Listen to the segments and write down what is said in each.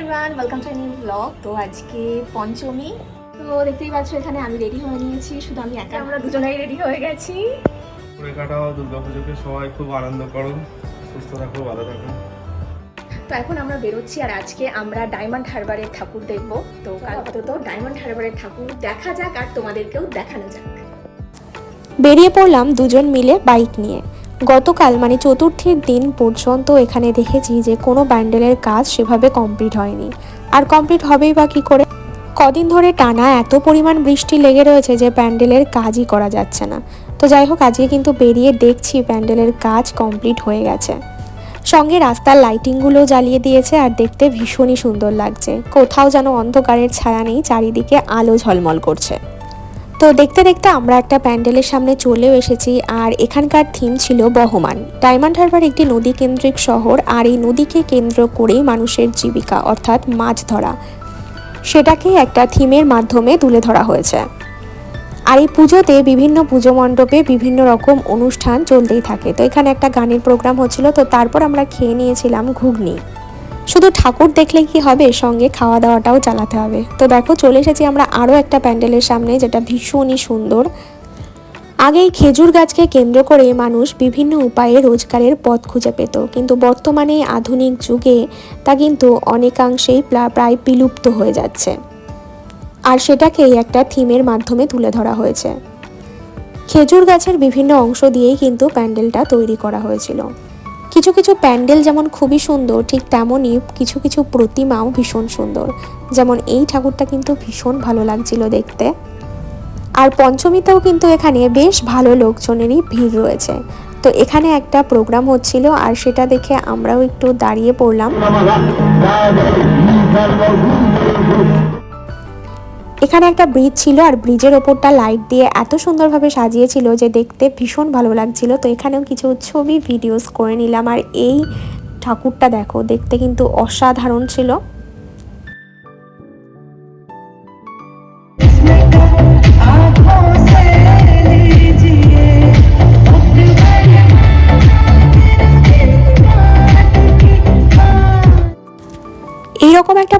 Everyone welcome to new blog তো আজকে পঞ্চমী। তো দেখতেই পাচ্ছ এখানে আমি রেডি হয়ে নিয়েছি শুধু আমি একা। আমরা দুজনেই রেডি হয়ে গেছি। করে কাটাও দুর্গাপুজোকে সবাই খুব আনন্দ করো। সুস্থ থাকো ভালো থাকো। তো এখন আমরা বেরোচ্ছি আর আজকে আমরা ডায়মন্ড হারবারের ঠাকুর দেখব। তো কাল আপাতত ডায়মন্ড হারবারের ঠাকুর দেখা যাক আর তোমাদেরকেও দেখানো যাক। বেরিয়ে পড়লাম দুজন মিলে বাইক নিয়ে। গতকাল মানে চতুর্থীর দিন পর্যন্ত এখানে দেখেছি যে কোনো ব্যান্ডেলের কাজ সেভাবে কমপ্লিট হয়নি। আর কমপ্লিট হবেই বা কী করে? কদিন ধরে টানা এত পরিমাণ বৃষ্টি লেগে রয়েছে যে প্যান্ডেলের কাজই করা যাচ্ছে না। তো যাই হোক, আজকে কিন্তু বেরিয়ে দেখছি প্যান্ডেলের কাজ কমপ্লিট হয়ে গেছে। সঙ্গে রাস্তার লাইটিংগুলো জ্বালিয়ে দিয়েছে আর দেখতে ভীষণই সুন্দর লাগছে। কোথাও যেন অন্ধকারের ছায়া নেই, চারিদিকে আলো ঝলমল করছে। তো দেখতে দেখতে আমরা একটা প্যান্ডেলের সামনে চলেও এসেছি, আর এখানকার থিম ছিল বহমান। ডায়মন্ড হারবার একটি নদী কেন্দ্রিক শহর, আর এই নদীকে কেন্দ্র করেই মানুষের জীবিকা, অর্থাৎ মাছ ধরা, সেটাকে একটা থিমের মাধ্যমে তুলে ধরা হয়েছে। আর এই পুজোতে বিভিন্ন পুজো মণ্ডপে বিভিন্ন রকম অনুষ্ঠান চলতেই থাকে। তো এখানে একটা গানের প্রোগ্রাম হচ্ছিল, তো তারপর আমরা খেয়ে নিয়েছিলাম ঘুগনি। শুধু ঠাকুর দেখলেই কি হবে? সঙ্গে খাওয়া দাওয়াটাও চালাতে হবে। তো দেখো, চলে এসেছি আমরা আরও একটা প্যান্ডেলের সামনে, যেটা ভীষণই সুন্দর। আগে খেজুর গাছকে কেন্দ্র করে মানুষ বিভিন্ন উপায়ে রোজগারের পথ খুঁজে পেত। কিন্তু বর্তমানে আধুনিক যুগে তা কিন্তু অনেকাংশেই প্রায় বিলুপ্ত হয়ে যাচ্ছে। আর সেটাকেই একটা থিমের মাধ্যমে তুলে ধরা হয়েছে। খেজুর গাছের বিভিন্ন অংশ দিয়েই কিন্তু প্যান্ডেলটা তৈরি করা হয়েছিল। কিছু কিছু প্যান্ডেল যেমন খুবই সুন্দর, ঠিক তেমনই কিছু কিছু প্রতিমাও ভীষণ সুন্দর। যেমন এই ঠাকুরটা কিন্তু ভীষণ ভালো লাগছিল দেখতে। আর পঞ্চমীতেও কিন্তু এখানে বেশ ভালো লোকজনেরই ভিড় রয়েছে। তো এখানে একটা প্রোগ্রাম হচ্ছিল আর সেটা দেখে আমরাও একটু দাঁড়িয়ে পড়লাম। এখানে একটা ব্রিজ ছিল আর ব্রিজের ওপরটা লাইট দিয়ে এত সুন্দরভাবে সাজিয়েছিল যে দেখতে ভীষণ ভালো লাগছিল। তো এখানেও কিছু ছবি ভিডিওস করে নিলাম। আর এই ঠাকুরটা দেখো, দেখতে কিন্তু অসাধারণ ছিল।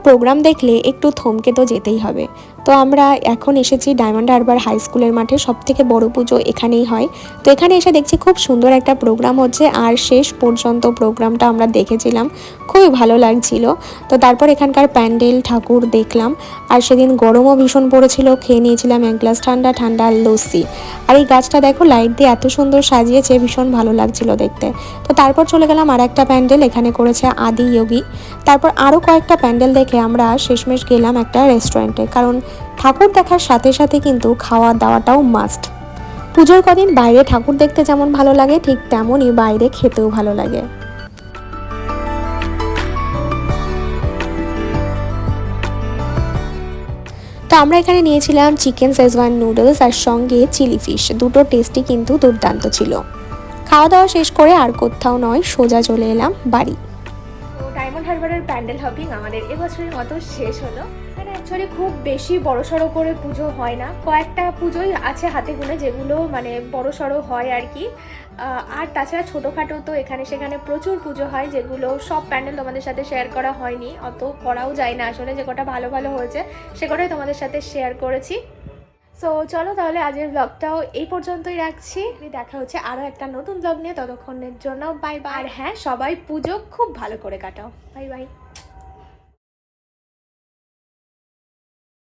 প্রোগ্রাম দেখলে একটু থমকে তো যেতেই হবে। তো আমরা এখন এসেছি ডায়মন্ড হারবার হাই স্কুলের মাঠে সব থেকে বড় পুজো এখানেই হয়। তো এখানে এসে দেখছি খুব সুন্দর একটা প্রোগ্রাম হচ্ছে আর শেষ পর্যন্ত প্রোগ্রামটা আমরা দেখেছিলাম। খুবই ভালো লাগছিল। তো তারপর এখানকার প্যান্ডেল, ঠাকুর দেখলাম। আর সেদিন গরমও ভীষণ পড়েছিল, খেয়ে নিয়েছিলাম এক গ্লাস ঠান্ডা ঠান্ডা লস্যি। আর এই গাছটা দেখো লাইট দিয়ে এত সুন্দর সাজিয়েছে, ভীষণ ভালো লাগছিল দেখতে। তো তারপর চলে গেলাম আর একটা প্যান্ডেল, এখানে করেছে আদি যোগী। তারপর আরও কয়েকটা প্যান্ডেল দেখে আমরা শেষমেশ গেলাম একটা রেস্টুরেন্টে কারণ ঠাকুর দেখার সাথে সাথে কিন্তু খাওয়া দাওয়াটাও মাস্ট পুজোর কদিন বাইরে ঠাকুর দেখতে যেমন ভালো লাগে, ঠিক তেমনই বাইরে খেতেও ভালো লাগে। তো আমরা এখানে নিয়েছিলাম চিকেন শেজওয়ান নুডলস আর সঙ্গে চিলি ফিশ দুটো টেস্টই কিন্তু দুর্দান্ত ছিল। খাওয়া দাওয়া শেষ করে আর কোথাও নয়, সোজা চলে এলাম বাড়ি। ডায়মন্ড হারবারের প্যান্ডেল হপিং আমাদের এবছরের মতো শেষ হলো। মানে অ্যাকচুয়ালি খুব বেশি বড় সড়ো করে পুজো হয় না। কয়েকটা পুজোই আছে হাতে গুনে যেগুলো মানে বড় সড়ো হয় আর কি। আর তাছাড়া ছোটোখাটো তো এখানে সেখানে প্রচুর পুজো হয়, যেগুলো সব প্যান্ডেল তোমাদের সাথে শেয়ার করা হয়নি। অত করাও যায় না আসলে, যে কটা ভালো ভালো হয়েছে, সে কটাই তোমাদের সাথে শেয়ার করেছি। সো চলো তাহলে আজকের ব্লগটাও এই পর্যন্তই রাখছি। দেখা হচ্ছে আরও একটা নতুন ব্লগ নিয়ে। ততক্ষণের জন্য বাই বাই আর হ্যাঁ সবাই পুজো খুব ভালো করে কাটাও। Bye bye